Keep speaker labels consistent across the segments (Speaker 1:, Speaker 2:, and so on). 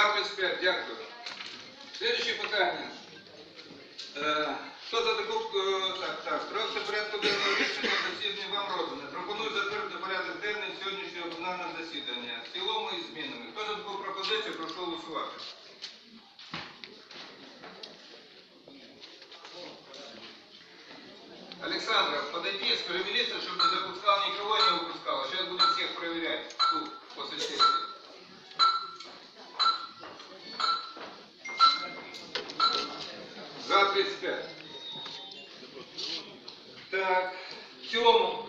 Speaker 1: Дякую, спец, дякую. Слідуюче питання. Е, за таку е, так, так, проєкт порядку денного рішення засідання вам роздане? Пропоную затвердити порядок денний сьогоднішнього пленарного засідання. В цілому і змінами. Хто за таку пропозицію, прошу голосувати. Олександра, подойди, скороміліться, щоб не допускав нікого. За 35. Так, в цілому.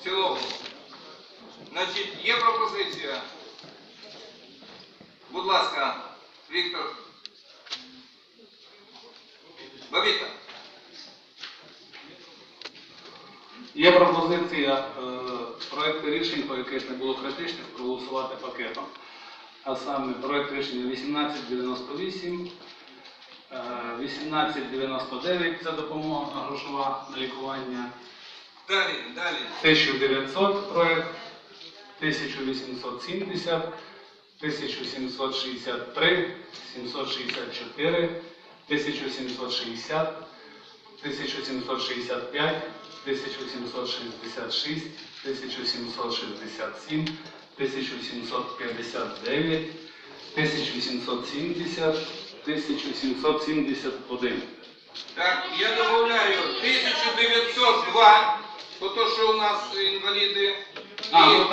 Speaker 1: В цілому. Значить, є пропозиція. Будь ласка, Віктор. Бабіка.
Speaker 2: Є пропозиція е, проекту рішень, по яких не було критичних, проголосувати пакетом. А саме проект рішення 1898, е, 1899 це допомога грошова на лікування,
Speaker 1: Далі, далі.
Speaker 2: 1900 проект, 1870, 1763, 764, 1760, 1765, 1766, 1767, 1759, 1770, 1771.
Speaker 1: Так, я добавляю 1902, по то, що у нас інваліди.
Speaker 2: А,
Speaker 1: І
Speaker 2: ну,